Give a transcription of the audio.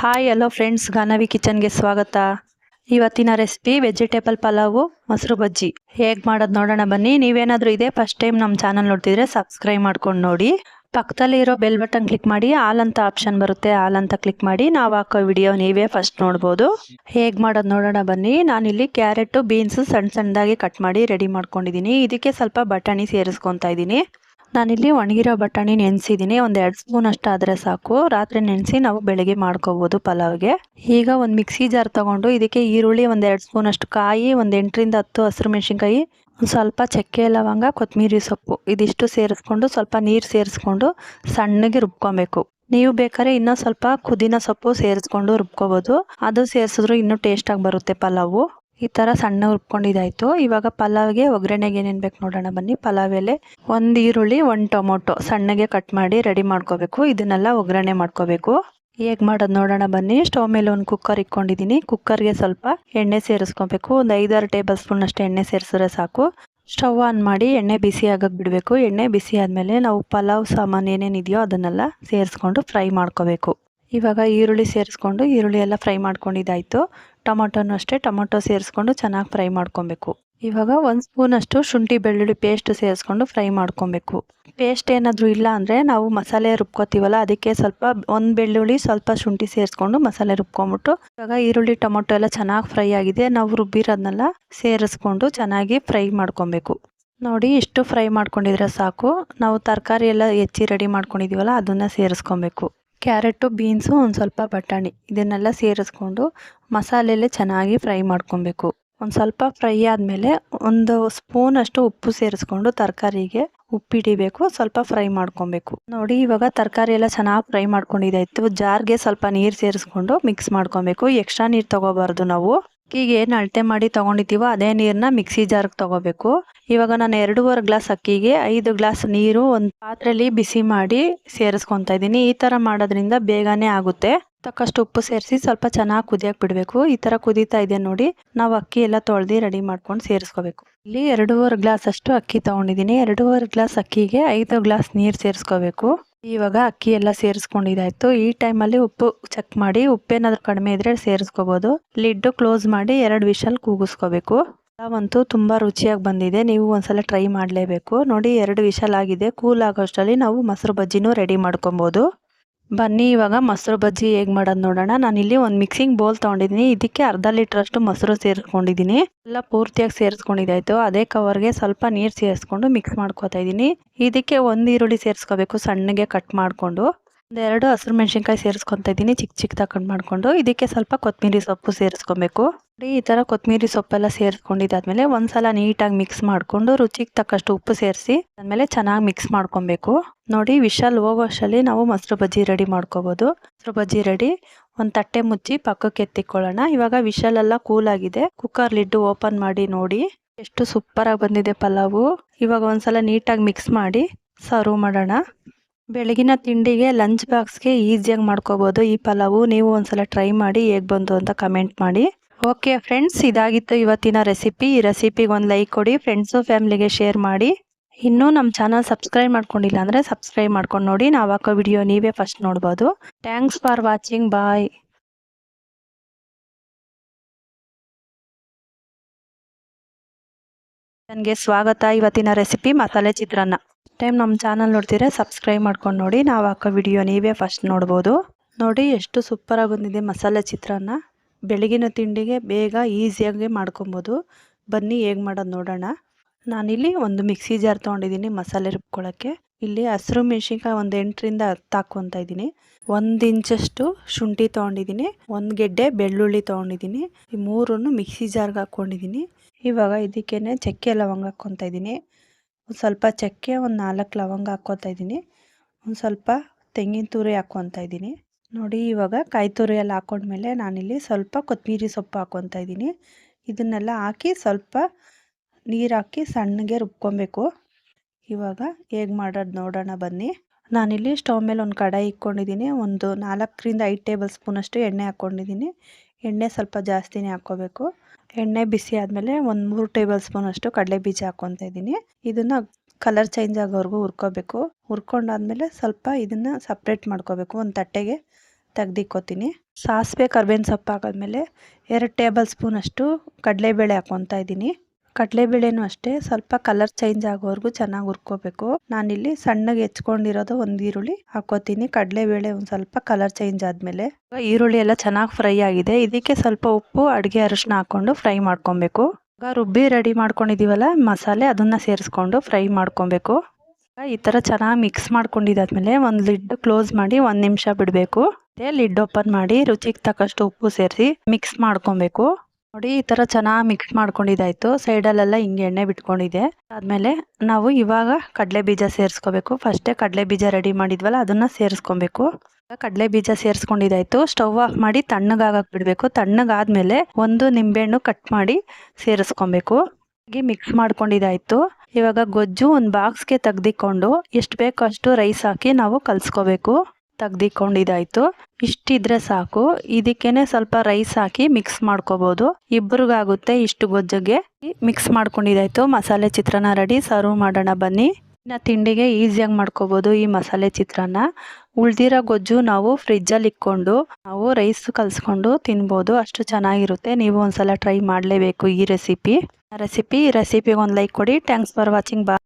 Hi hello friends Ganavi ಕಿಚನ್ಗೆ ಸ್ವಾಗತ. ಇವತ್ತಿನ ರೆಸಿಪಿ ವೆಜಿಟೇಬಲ್ ಪಲಾವು, ಮೊಸರು ಬಜ್ಜಿ. ಹೇಗೆ ಮಾಡೋದು ನೋಡೋಣ ಬನ್ನಿ. ನೀವೇನಾದರೂ ಇದೆ ಫಸ್ಟ್ ಟೈಮ್ ನಮ್ಮ ಚಾನಲ್ ನೋಡ್ತಿದ್ರೆ ಸಬ್ಸ್ಕ್ರೈಬ್ ಮಾಡ್ಕೊಂಡು ನೋಡಿ. ಪಕ್ಕದಲ್ಲಿ ಇರೋ ಬೆಲ್ ಬಟನ್ ಕ್ಲಿಕ್ ಮಾಡಿ, ಆಲ್ ಅಂತ ಆಪ್ಷನ್ ಬರುತ್ತೆ, ಆಲ್ ಅಂತ ಕ್ಲಿಕ್ ಮಾಡಿ, ನಾವು ಹಾಕೋ ವಿಡಿಯೋ ನೀವೇ ಫಸ್ಟ್ ನೋಡ್ಬೋದು. ಹೇಗೆ ಮಾಡೋದು ನೋಡೋಣ ಬನ್ನಿ. ನಾನಿಲ್ಲಿ ಕ್ಯಾರೆಟು ಬೀನ್ಸು ಸಣ್ಣ ಸಣ್ಣದಾಗಿ ಕಟ್ ಮಾಡಿ ರೆಡಿ ಮಾಡ್ಕೊಂಡಿದ್ದೀನಿ ಇದಕ್ಕೆ ಸ್ವಲ್ಪ ಬಟಾಣಿ ಸೇರಿಸ್ಕೊತಾ ಇದ್ದೀನಿ ನಾನಿಲ್ಲಿ ಒಣಗಿರೋ ಬಟಾಣಿ ನೆನೆಸಿದ್ದೀನಿ. ಒಂದು ಎರಡು ಸ್ಪೂನ್ ಅಷ್ಟು ಆದರೆ ಸಾಕು. ರಾತ್ರಿ ನೆನೆಸಿ ನಾವು ಬೆಳಗ್ಗೆ ಮಾಡ್ಕೋಬೋದು ಪಲಾವ್ಗೆ. ಈಗ ಒಂದು ಮಿಕ್ಸಿ ಜಾರ್ ತೊಗೊಂಡು ಇದಕ್ಕೆ ಈರುಳ್ಳಿ ಒಂದು ಎರಡು ಸ್ಪೂನ್ ಅಷ್ಟು, ಕಾಯಿ ಒಂದು ಎಂಟರಿಂದ ಹತ್ತು ಹಸಿರು ಮೆಣಸಿನ್ಕಾಯಿ, ಒಂದು ಸ್ವಲ್ಪ ಚಕ್ಕೆ ಲವಂಗ ಕೊತ್ತಂಬರಿ ಸೊಪ್ಪು ಇದಿಷ್ಟು ಸೇರಿಸ್ಕೊಂಡು ಸ್ವಲ್ಪ ನೀರು ಸೇರಿಸ್ಕೊಂಡು ಸಣ್ಣಗೆ ರುಬ್ಕೊಬೇಕು. ನೀವು ಬೇಕಾದ್ರೆ ಇನ್ನೂ ಸ್ವಲ್ಪ ಕುದಿನ ಸೊಪ್ಪು ಸೇರಿಸ್ಕೊಂಡು ರುಬ್ಕೋಬೋದು. ಅದು ಸೇರಿಸಿದ್ರು ಇನ್ನೂ ಟೇಸ್ಟಾಗಿ ಬರುತ್ತೆ ಪಲಾವು. ಈ ಥರ ಸಣ್ಣ ಹುರ್ಕೊಂಡಿದ್ದಾಯಿತು ಇವಾಗ ಪಲಾವ್ಗೆ ಒಗ್ಗರಣೆಗೆ ಏನೇನು ಬೇಕು ನೋಡೋಣ ಬನ್ನಿ. ಪಲಾವ್ ಎಲೆ, ಒಂದು ಈರುಳ್ಳಿ, ಒಂದು ಟೊಮೊಟೊ. ಸಣ್ಣಗೆ ಕಟ್ ಮಾಡಿ ರೆಡಿ ಮಾಡ್ಕೋಬೇಕು. ಇದನ್ನೆಲ್ಲ ಒಗ್ಗರಣೆ ಮಾಡ್ಕೋಬೇಕು. ಹೇಗೆ ಮಾಡೋದು ನೋಡೋಣ ಬನ್ನಿ. ಸ್ಟವ್ ಮೇಲೆ ಒಂದು ಕುಕ್ಕರ್ ಇಟ್ಕೊಂಡಿದ್ದೀನಿ ಕುಕ್ಕರ್ಗೆ ಸ್ವಲ್ಪ ಎಣ್ಣೆ ಸೇರಿಸ್ಕೊಬೇಕು. ಒಂದು ಐದಾರು ಟೇಬಲ್ ಸ್ಪೂನ್ ಅಷ್ಟು ಎಣ್ಣೆ ಸೇರಿಸಿದ್ರೆ ಸಾಕು. ಸ್ಟವ್ ಆನ್ ಮಾಡಿ ಎಣ್ಣೆ ಬಿಸಿ ಆಗಕ್ಕೆ ಬಿಡಬೇಕು. ಎಣ್ಣೆ ಬಿಸಿ ಆದಮೇಲೆ ನಾವು ಪಲಾವ್ ಸಾಮಾನು ಏನೇನಿದೆಯೋ ಅದನ್ನೆಲ್ಲ ಸೇರಿಸ್ಕೊಂಡು ಫ್ರೈ ಮಾಡ್ಕೋಬೇಕು. ಇವಾಗ ಈರುಳ್ಳಿ ಸೇರಿಸ್ಕೊಂಡು ಈರುಳ್ಳಿ ಎಲ್ಲ ಫ್ರೈ ಮಾಡ್ಕೊಂಡಿದ್ದಾಯಿತು. ಟೊಮೊಟೊನೂ ಅಷ್ಟೇ, ಟೊಮೊಟೊ ಸೇರಿಸ್ಕೊಂಡು ಚೆನ್ನಾಗಿ ಫ್ರೈ ಮಾಡ್ಕೊಬೇಕು. ಇವಾಗ ಒಂದು ಸ್ಪೂನಷ್ಟು ಶುಂಠಿ ಬೆಳ್ಳುಳ್ಳಿ ಪೇಸ್ಟ್ ಸೇರಿಸ್ಕೊಂಡು ಫ್ರೈ ಮಾಡ್ಕೊಬೇಕು. ಪೇಸ್ಟ್ ಏನಾದರೂ ಇಲ್ಲ ಅಂದರೆ ನಾವು ಮಸಾಲೆ ರುಬ್ಕೋತೀವಲ್ಲ, ಅದಕ್ಕೆ ಸ್ವಲ್ಪ ಒಂದು ಬೆಳ್ಳುಳ್ಳಿ, ಸ್ವಲ್ಪ ಶುಂಠಿ ಸೇರಿಸ್ಕೊಂಡು ಮಸಾಲೆ ರುಬ್ಕೊಂಬಿಟ್ಟು ಇವಾಗ ಈರುಳ್ಳಿ, ಟೊಮೊಟೊ ಎಲ್ಲ ಚೆನ್ನಾಗಿ ಫ್ರೈ ಆಗಿದೆ. ನಾವು ರುಬ್ಬಿರೋದನ್ನೆಲ್ಲ ಸೇರಿಸ್ಕೊಂಡು ಚೆನ್ನಾಗಿ ಫ್ರೈ ಮಾಡ್ಕೊಬೇಕು. ನೋಡಿ, ಇಷ್ಟು ಫ್ರೈ ಮಾಡ್ಕೊಂಡಿದ್ರೆ ಸಾಕು. ನಾವು ತರಕಾರಿ ಎಲ್ಲ ಹೆಚ್ಚಿ ರೆಡಿ ಮಾಡ್ಕೊಂಡಿದ್ದೀವಲ್ಲ ಅದನ್ನು ಸೇರಿಸ್ಕೊಬೇಕು. ಕ್ಯಾರೆಟು, ಬೀನ್ಸು, ಒಂದು ಸ್ವಲ್ಪ ಬಟಾಣಿ ಇದನ್ನೆಲ್ಲ ಸೇರಿಸ್ಕೊಂಡು ಮಸಾಲೆಲ್ಲೇ ಚೆನ್ನಾಗಿ ಫ್ರೈ ಮಾಡ್ಕೊಬೇಕು. ಒಂದು ಸ್ವಲ್ಪ ಫ್ರೈ ಆದಮೇಲೆ ಒಂದು ಸ್ಪೂನಷ್ಟು ಉಪ್ಪು ಸೇರಿಸ್ಕೊಂಡು ತರಕಾರಿಗೆ ಉಪ್ಪಿಡಿಬೇಕು ಸ್ವಲ್ಪ ಫ್ರೈ ಮಾಡ್ಕೊಬೇಕು. ನೋಡಿ, ಇವಾಗ ತರಕಾರಿ ಎಲ್ಲ ಚೆನ್ನಾಗಿ ಫ್ರೈ ಮಾಡ್ಕೊಂಡಿದ್ದಾಯಿತು ಜಾರ್ಗೆ ಸ್ವಲ್ಪ ನೀರು ಸೇರಿಸ್ಕೊಂಡು ಮಿಕ್ಸ್ ಮಾಡ್ಕೊಬೇಕು. ಎಕ್ಸ್ಟ್ರಾ ನೀರು ತೊಗೋಬಾರ್ದು ನಾವು. ಅಕ್ಕಿಗೆ ಏನು ಅಳತೆ ಮಾಡಿ ತೊಗೊಂಡಿದ್ದೀವೋ ಅದೇ ನೀರನ್ನ ಮಿಕ್ಸಿ ಜಾರ್ಗೆ ತೊಗೋಬೇಕು. ಇವಾಗ ನಾನು ಎರಡೂವರೆ ಗ್ಲಾಸ್ ಅಕ್ಕಿಗೆ ಐದು ಗ್ಲಾಸ್ ನೀರು ಒಂದು ಪಾತ್ರೆಯಲ್ಲಿ ಬಿಸಿ ಮಾಡಿ ಸೇರಿಸ್ಕೊತಾ ಇದ್ದೀನಿ. ಈ ಥರ ಮಾಡೋದ್ರಿಂದ ಬೇಗನೆ ಆಗುತ್ತೆ. ತಕ್ಕಷ್ಟು ಉಪ್ಪು ಸೇರಿಸಿ ಸ್ವಲ್ಪ ಚೆನ್ನಾಗಿ ಕುದಿಯಕ್ಕೆ ಬಿಡಬೇಕು. ಈ ಥರ ಕುದೀತಾ ಇದೆ ನೋಡಿ. ನಾವು ಅಕ್ಕಿ ಎಲ್ಲ ತೊಳೆದು ರೆಡಿ ಮಾಡ್ಕೊಂಡು ಸೇರಿಸ್ಕೋಬೇಕು. ಇಲ್ಲಿ ಎರಡೂವರೆ ಗ್ಲಾಸ್ ಅಷ್ಟು ಅಕ್ಕಿ ತೊಗೊಂಡಿದ್ದೀನಿ. ಎರಡೂವರೆ ಗ್ಲಾಸ್ ಅಕ್ಕಿಗೆ ಐದು ಗ್ಲಾಸ್ ನೀರು ಸೇರಿಸ್ಕೋಬೇಕು. ಇವಾಗ ಅಕ್ಕಿ ಎಲ್ಲ ಸೇರಿಸ್ಕೊಂಡಿದ್ದಾಯ್ತು. ಈ ಟೈಮಲ್ಲಿ ಉಪ್ಪು ಚೆಕ್ ಮಾಡಿ ಉಪ್ಪೇನಾದ್ರೂ ಕಡಿಮೆ ಇದ್ರೆ ಸೇರಿಸ್ಕೋಬೋದು. ಲಿಡ್ಡು ಕ್ಲೋಸ್ ಮಾಡಿ ಎರಡು ವಿಷಲ್ ಕೂಗಿಸ್ಕೋಬೇಕು. ಅಂತೂ ತುಂಬ ರುಚಿಯಾಗಿ ಬಂದಿದೆ. ನೀವು ಒಂದ್ಸಲ ಟ್ರೈ ಮಾಡಲೇಬೇಕು. ನೋಡಿ, ಎರಡು ವಿಷಲ್ ಆಗಿದೆ. ಕೂಲ್ ಆಗೋಷ್ಟರಲ್ಲಿ ನಾವು ಮೊಸರು ಬಜ್ಜಿನೂ ರೆಡಿ ಮಾಡ್ಕೊಬೋದು. ಬನ್ನಿ, ಇವಾಗ ಮೊಸರು ಬಜ್ಜಿ ಹೇಗೆ ಮಾಡೋದು ನೋಡೋಣ. ನಾನಿಲ್ಲಿ ಒಂದು ಮಿಕ್ಸಿಂಗ್ ಬೌಲ್ ತೊಗೊಂಡಿದ್ದೀನಿ ಇದಕ್ಕೆ ಅರ್ಧ ಲೀಟ್ರಷ್ಟು ಮೊಸರು ಸೇರಿಸ್ಕೊಂಡಿದ್ದೀನಿ ಎಲ್ಲ ಪೂರ್ತಿಯಾಗಿ ಸೇರಿಸ್ಕೊಂಡಿದ್ದಾಯ್ತು ಅದೇ ಕವರ್ಗೆ ಸ್ವಲ್ಪ ನೀರು ಸೇರಿಸ್ಕೊಂಡು ಮಿಕ್ಸ್ ಮಾಡ್ಕೋತಾ ಇದ್ದೀನಿ ಇದಕ್ಕೆ ಒಂದು ಈರುಳ್ಳಿ ಸೇರಿಸ್ಕೋಬೇಕು, ಸಣ್ಣಗೆ ಕಟ್ ಮಾಡಿಕೊಂಡು. ಒಂದೆರಡು ಹಸಿರು ಮೆಣಸಿನ್ಕಾಯಿ ಸೇರಿಸ್ಕೊತ ಇದ್ದೀನಿ. ಚಿಕ್ಕ ಚಿಕ್ಕದಾಗಿ ಕಟ್ ಮಾಡಿಕೊಂಡು ಇದಕ್ಕೆ ಸ್ವಲ್ಪ ಕೊತ್ತಂಬರಿ ಸೊಪ್ಪು ಸೇರಿಸ್ಕೊಬೇಕು. ಈ ಥರ ಕೊತ್ತಂಬರಿ ಸೊಪ್ಪೆಲ್ಲ ಸೇರಿಸ್ಕೊಂಡಿದ್ದಾದ್ಮೇಲೆ ಒಂದ್ಸಲ ನೀಟಾಗಿ ಮಿಕ್ಸ್ ಮಾಡಿಕೊಂಡು ರುಚಿಗೆ ತಕ್ಕಷ್ಟು ಉಪ್ಪು ಸೇರಿಸಿ ಆದಮೇಲೆ ಚೆನ್ನಾಗಿ ಮಿಕ್ಸ್ ಮಾಡ್ಕೊಬೇಕು. ನೋಡಿ ವಿಶಾಲ್ ಹೋಗೋಷ್ಟರಲ್ಲಿ ನಾವು ಮೊಸರು ಬಜ್ಜಿ ರೆಡಿ ಮಾಡ್ಕೋಬೋದು. ಮೊಸರು ಬಜ್ಜಿ ರೆಡಿ. ಒಂದು ತಟ್ಟೆ ಮುಚ್ಚಿ ಪಕ್ಕಕ್ಕೆ ಎತ್ತಿಕೊಳ್ಳೋಣ. ಇವಾಗ ಕೂಲ್ ಆಗಿದೆ. ಕುಕ್ಕರ್ ಲಿಡ್ಡು ಓಪನ್ ಮಾಡಿ ನೋಡಿ. ಎಷ್ಟು ಸೂಪರಾಗಿ ಬಂದಿದೆ ಪಲಾವು. ಇವಾಗ ಒಂದ್ಸಲ ನೀಟಾಗಿ ಮಿಕ್ಸ್ ಮಾಡಿ ಸರ್ವ್ ಮಾಡೋಣ. ಬೆಳಗಿನ ತಿಂಡಿಗೆ ಲಂಚ್ ಬಾಕ್ಸ್ಗೆ ಈಸಿಯಾಗಿ ಮಾಡ್ಕೋಬೋದು. ಈ ಪಲಾವು ನೀವು ಒಂದ್ಸಲ ಟ್ರೈ ಮಾಡಿ ಹೇಗೆ ಬಂತು ಅಂತ ಕಮೆಂಟ್ ಮಾಡಿ. ಓಕೆ ಫ್ರೆಂಡ್ಸ್ ಇದಾಗಿತ್ತು ಇವತ್ತಿನ ರೆಸಿಪಿ ಈ ರೆಸಿಪಿಗೆ ಒಂದು ಲೈಕ್ ಕೊಡಿ ಫ್ರೆಂಡ್ಸು ಫ್ಯಾಮ್ಲಿಗೆ ಶೇರ್ ಮಾಡಿ. ಇನ್ನೂ ನಮ್ಮ ಚಾನಲ್ ಸಬ್ಸ್ಕ್ರೈಬ್ ಮಾಡ್ಕೊಂಡಿಲ್ಲ ಅಂದರೆ ಸಬ್ಸ್ಕ್ರೈಬ್ ಮಾಡ್ಕೊಂಡು ನೋಡಿ. ನಾವು ಹಾಕೋ ವಿಡಿಯೋ ನೀವೇ ಫಸ್ಟ್ ನೋಡ್ಬೋದು. ಥ್ಯಾಂಕ್ಸ್ ಫಾರ್ ವಾಚಿಂಗ್ ಬಾಯ್ ನನಗೆ ಸ್ವಾಗತ ಇವತ್ತಿನ ರೆಸಿಪಿ ಮಸಾಲೆ ಚಿತ್ರಾನ್ನ. ಟೈಮ್ ನಮ್ಮ ಚಾನಲ್ ನೋಡ್ತೀರಾ ಸಬ್ಸ್ಕ್ರೈಬ್ ಮಾಡ್ಕೊಂಡು ನೋಡಿ. ನಾವು ಹಾಕೋ ವಿಡಿಯೋ ನೀವೇ ಫಸ್ಟ್ ನೋಡ್ಬೋದು. ನೋಡಿ ಎಷ್ಟು ಸೂಪರಾಗಿ ಬಂದಿದೆ ಮಸಾಲೆ ಚಿತ್ರಾನ್ನ. ಬೆಳಗಿನ ತಿಂಡಿಗೆ ಬೇಗ ಈಸಿಯಾಗಿ ಮಾಡ್ಕೊಬೋದು. ಬನ್ನಿ ಹೇಗೆ ಮಾಡೋದು ನೋಡೋಣ. ನಾನಿಲ್ಲಿ ಒಂದು ಮಿಕ್ಸಿ ಜಾರ್ ತೊಗೊಂಡಿದ್ದೀನಿ ಮಸಾಲೆ ರುಬ್ಕೊಳ್ಳೋಕ್ಕೆ ಇಲ್ಲಿ ಹಸಿರು ಮೆಣಸಿನ್ಕಾಯಿ ಒಂದು ಎಂಟರಿಂದ ಹತ್ತು ಹಾಕ್ಕೊತಾ ಇದ್ದೀನಿ. ಒಂದು ಇಂಚಷ್ಟು ಶುಂಠಿ ತೊಗೊಂಡಿದ್ದೀನಿ. ಒಂದು ಗೆಡ್ಡೆ ಬೆಳ್ಳುಳ್ಳಿ ತೊಗೊಂಡಿದ್ದೀನಿ. ಈ ಮೂರನ್ನು ಮಿಕ್ಸಿ ಜಾರ್ಗೆ ಹಾಕ್ಕೊಂಡಿದ್ದೀನಿ ಇವಾಗ ಇದಕ್ಕೇನೆ ಚಕ್ಕೆ ಲವಂಗ ಹಾಕ್ಕೊತಾ ಇದ್ದೀನಿ. ಒಂದು ಸ್ವಲ್ಪ ಚಕ್ಕೆ, ಒಂದು ನಾಲ್ಕು ಲವಂಗ ಹಾಕ್ಕೊತಾ ಇದ್ದೀನಿ. ಒಂದು ಸ್ವಲ್ಪ ತೆಂಗಿನ ತುರಿ ಹಾಕ್ಕೊತಾ ಇದ್ದೀನಿ. ನೋಡಿ, ಇವಾಗ ಕಾಯಿ ತುರಿ ಎಲ್ಲ ಹಾಕೊಂಡ್ಮೇಲೆ ನಾನಿಲ್ಲಿ ಸ್ವಲ್ಪ ಕೊತ್ತಂಬರಿ ಸೊಪ್ಪು ಹಾಕ್ಕೊತಾ ಇದ್ದೀನಿ. ಇದನ್ನೆಲ್ಲ ಹಾಕಿ ಸ್ವಲ್ಪ ನೀರು ಹಾಕಿ ಸಣ್ಣಗೆ ರುಬ್ಕೊಬೇಕು. ಇವಾಗ ಹೇಗೆ ಮಾಡೋದು ನೋಡೋಣ ಬನ್ನಿ. ನಾನಿಲ್ಲಿ ಸ್ಟವ್ ಮೇಲೆ ಒಂದು ಕಡಾಯಿ ಇಟ್ಕೊಂಡಿದ್ದೀನಿ ಒಂದು ನಾಲ್ಕರಿಂದ ಐದು ಟೇಬಲ್ ಸ್ಪೂನಷ್ಟು ಎಣ್ಣೆ ಹಾಕ್ಕೊಂಡಿದ್ದೀನಿ ಎಣ್ಣೆ ಸ್ವಲ್ಪ ಜಾಸ್ತಿನೇ ಹಾಕ್ಕೋಬೇಕು ಎಣ್ಣೆ ಬಿಸಿ ಆದಮೇಲೆ ಒಂದು ಮೂರು ಟೇಬಲ್ ಸ್ಪೂನಷ್ಟು ಕಡಲೆ ಬೀಜ ಹಾಕ್ಕೊತಾ ಇದ್ದೀನಿ ಇದನ್ನು ಕಲರ್ ಚೇಂಜ್ ಆಗೋವರೆಗೂ ಹುರ್ಕೋಬೇಕು. ಹುರ್ಕೊಂಡಾದ್ಮೇಲೆ ಸ್ವಲ್ಪ ಇದನ್ನು ಸಪ್ರೇಟ್ ಮಾಡ್ಕೋಬೇಕು. ಒಂದು ತಟ್ಟೆಗೆ ತೆಗ್ದಿಕ್ಕೋತೀನಿ. ಸಾಸಿವೆ ಕರ್ಬೇವಿನ ಸೊಪ್ಪು ಹಾಕಿದ್ಮೇಲೆ ಎರಡು ಟೇಬಲ್ ಸ್ಪೂನಷ್ಟು ಕಡಲೆಬೇಳೆ ಹಾಕ್ಕೊತಾ ಇದ್ದೀನಿ ಕಡಲೆಬೇಳೆನೂ ಅಷ್ಟೇ, ಸ್ವಲ್ಪ ಕಲರ್ ಚೇಂಜ್ ಆಗೋವರೆಗೂ ಚೆನ್ನಾಗಿ ಹುರ್ಕೋಬೇಕು. ನಾನಿಲ್ಲಿ ಸಣ್ಣಗೆ ಹೆಚ್ಕೊಂಡಿರೋದು ಒಂದು ಈರುಳ್ಳಿ ಹಾಕೋತೀನಿ ಕಡಲೆಬೇಳೆ ಒಂದು ಸ್ವಲ್ಪ ಕಲರ್ ಚೇಂಜ್ ಆದಮೇಲೆ. ಈರುಳ್ಳಿ ಎಲ್ಲ ಚೆನ್ನಾಗಿ ಫ್ರೈ ಆಗಿದೆ. ಇದಕ್ಕೆ ಸ್ವಲ್ಪ ಉಪ್ಪು, ಅಡುಗೆ ಅರಿಶಿನ ಹಾಕ್ಕೊಂಡು ಫ್ರೈ ಮಾಡ್ಕೊಬೇಕು. ಈಗ ರುಬ್ಬಿ ರೆಡಿ ಮಾಡ್ಕೊಂಡಿದ್ದೀವಲ್ಲ ಮಸಾಲೆ ಅದನ್ನು ಸೇರಿಸ್ಕೊಂಡು ಫ್ರೈ ಮಾಡ್ಕೊಬೇಕು. ಈ ಥರ ಚೆನ್ನಾಗಿ ಮಿಕ್ಸ್ ಮಾಡ್ಕೊಂಡಿದ್ದಾದ್ಮೇಲೆ ಒಂದು ಲಿಡ್ ಕ್ಲೋಸ್ ಮಾಡಿ ಒಂದು ನಿಮಿಷ ಬಿಡಬೇಕು. ಲಿಡ್ ಓಪನ್ ಮಾಡಿ ರುಚಿಗೆ ತಕ್ಕಷ್ಟು ಉಪ್ಪು ಸೇರಿಸಿ ಮಿಕ್ಸ್ ಮಾಡ್ಕೊಬೇಕು. ನೋಡಿ, ಈ ಥರ ಚೆನ್ನಾಗಿ ಮಿಕ್ಸ್ ಮಾಡ್ಕೊಂಡಿದ್ದಾಯಿತು. ಸೈಡಲ್ಲೆಲ್ಲ ಹಿಂಗೆ ಎಣ್ಣೆ ಬಿಟ್ಕೊಂಡಿದೆ. ಆದಮೇಲೆ ನಾವು ಇವಾಗ ಕಡಲೆ ಬೀಜ ಸೇರಿಸ್ಕೋಬೇಕು. ಫಸ್ಟೇ ಕಡಲೆ ಬೀಜ ರೆಡಿ ಮಾಡಿದ್ವಲ್ಲ, ಅದನ್ನು ಸೇರಿಸ್ಕೊಬೇಕು. ಕಡಲೆ ಬೀಜ ಸೇರಿಸ್ಕೊಂಡಿದ್ದಾಯಿತು. ಸ್ಟವ್ ಆಫ್ ಮಾಡಿ ತಣ್ಣಗಾಗಕ್ಕೆ ಬಿಡಬೇಕು. ತಣ್ಣಗಾದ್ಮೇಲೆ ಒಂದು ನಿಂಬೆಹಣ್ಣು ಕಟ್ ಮಾಡಿ ಸೇರಿಸ್ಕೊಬೇಕು. ಹಾಗೆ ಮಿಕ್ಸ್ ಮಾಡ್ಕೊಂಡಿದ್ದಾಯಿತು. ಇವಾಗ ಗೊಜ್ಜು ಒಂದು ಬಾಕ್ಸ್ಗೆ ತೆಗೆದಿಕೊಂಡು, ಎಷ್ಟು ಬೇಕೋ ಅಷ್ಟು ರೈಸ್ ಹಾಕಿ ನಾವು ಕಲಿಸ್ಕೋಬೇಕು. ತೆಗ್ದಿಕೊಂಡಿದ್ದಾಯ್ತು. ಇಷ್ಟಿದ್ರೆ ಸಾಕು. ಇದಕ್ಕೇನೆ ಸ್ವಲ್ಪ ರೈಸ್ ಹಾಕಿ ಮಿಕ್ಸ್ ಮಾಡ್ಕೋಬೋದು. ಇಬ್ಬರಿಗಾಗುತ್ತೆ ಇಷ್ಟು ಗೊಜ್ಜಿಗೆ. ಮಿಕ್ಸ್ ಮಾಡ್ಕೊಂಡಿದ್ದಾಯ್ತು. ಮಸಾಲೆ ಚಿತ್ರಾನ್ನ ರೆಡಿ ಸರ್ವ್ ಮಾಡೋಣ ಬನ್ನಿ. ಇನ್ನು ತಿಂಡಿಗೆ ಈಸಿಯಾಗಿ ಮಾಡ್ಕೋಬೋದು ಈ ಮಸಾಲೆ ಚಿತ್ರಾನ್ನ. ಉಳ್ದಿರೋ ಗೊಜ್ಜು ನಾವು ಫ್ರಿಜ್ಜಲ್ಲಿ ಇಕ್ಕೊಂಡು, ನಾವು ರೈಸ್ ಕಲಿಸ್ಕೊಂಡು ತಿನ್ಬೋದು. ಅಷ್ಟು ಚೆನ್ನಾಗಿರುತ್ತೆ. ನೀವು ಒಂದ್ಸಲ ಟ್ರೈ ಮಾಡಲೇಬೇಕು ಈ ರೆಸಿಪಿ ರೆಸಿಪಿ ರೆಸಿಪಿಗೆ ಒಂದು ಲೈಕ್ ಕೊಡಿ. ಥ್ಯಾಂಕ್ಸ್ ಫಾರ್ ವಾಚಿಂಗ್ ಬಾ